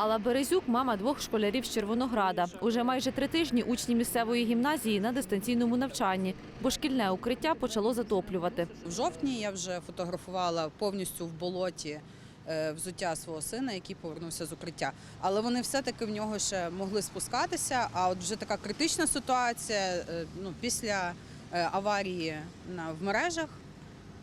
Алла Березюк – мама двох школярів з Червонограда. Уже майже три тижні учні місцевої гімназії на дистанційному навчанні, бо шкільне укриття почало затоплювати. В жовтні я вже фотографувала повністю в болоті е, взуття свого сина, який повернувся з укриття. Але вони все-таки в нього ще могли спускатися. А от вже така критична ситуація е, ну, після е, аварії на, в мережах.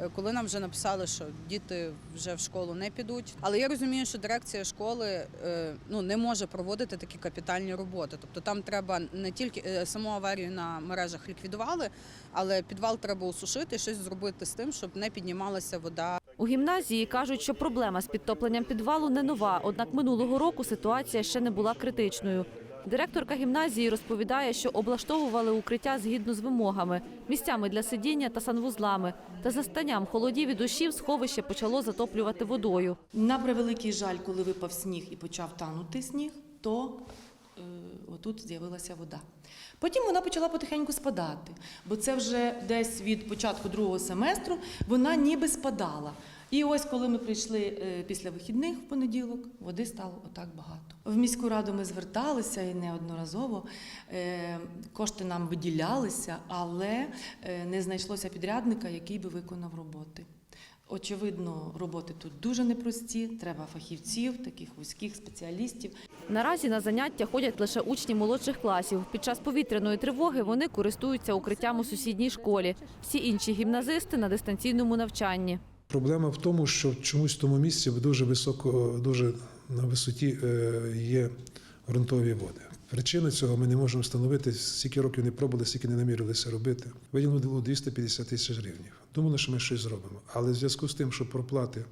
Е, Коли нам вже написали, що діти вже в школу не підуть, але я розумію, що дирекція школи е, ну не може проводити такі капітальні роботи. Тобто там треба не тільки е, саму аварію на мережах ліквідували, але підвал треба усушити, щось зробити з тим, щоб не піднімалася вода У гімназії кажуть, що проблема з підтопленням підвалу не нова, однак минулого року ситуація ще не була критичною. Директорка гімназії розповідає, що облаштовували укриття згідно з вимогами, місцями для сидіння та санвузлами. Та за станням холодів і дощів сховище почало затоплювати водою. На превеликий жаль, коли випав сніг і почав танути сніг, то е, отут з'явилася вода. Потім вона почала потихеньку спадати, бо це вже десь від початку другого семестру вона ніби спадала. І ось коли ми прийшли е, після вихідних в понеділок, води стало отак багато. В міську раду ми зверталися і неодноразово. Е, Кошти нам виділялися, але е, не знайшлося підрядника, який би виконав роботи. Очевидно, роботи тут дуже непрості. Треба фахівців, таких вузьких спеціалістів. Наразі на заняття ходять лише учні молодших класів. Під час повітряної тривоги вони користуються укриттям у сусідній школі. Всі інші гімназисти на дистанційному навчанні. Проблема в тому, що чомусь в тому місці дуже високо, дуже на висоті е, є ґрунтові води. Причини цього ми не можемо встановити, скільки років не пробували, скільки не намірилися робити. Виділено 250 тисяч гривень. Думали, що ми щось зробимо. Але в зв'язку з тим, що проплати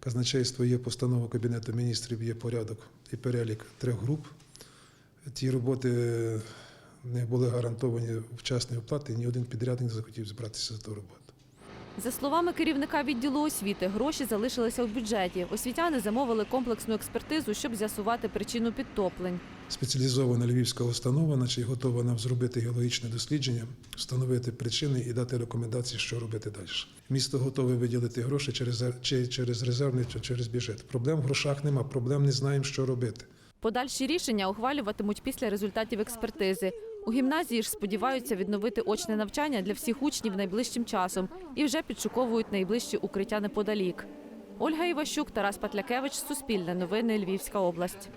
казначейства є постанова Кабінету міністрів, є порядок і перелік трьох груп. Ті роботи не були гарантовані вчасні оплати, ні один підрядник не захотів збиратися за ту роботу. За словами керівника відділу освіти, гроші залишилися в бюджеті. Освітяни замовили комплексну експертизу, щоб з'ясувати причину підтоплень. Спеціалізована львівська установа, наче готова нам зробити геологічне дослідження, встановити причини і дати рекомендації, що робити далі. Місто готове виділити гроші через чи через резервний, чи через бюджет. Проблем в грошах нема, проблем не знаємо, що робити. Подальші рішення ухвалюватимуть після результатів експертизи. У гімназії ж сподіваються відновити очне навчання для всіх учнів найближчим часом і вже підшуковують найближчі укриття неподалік. Ольга Іващук, Тарас Патлякевич, Суспільне новини, Львівська область.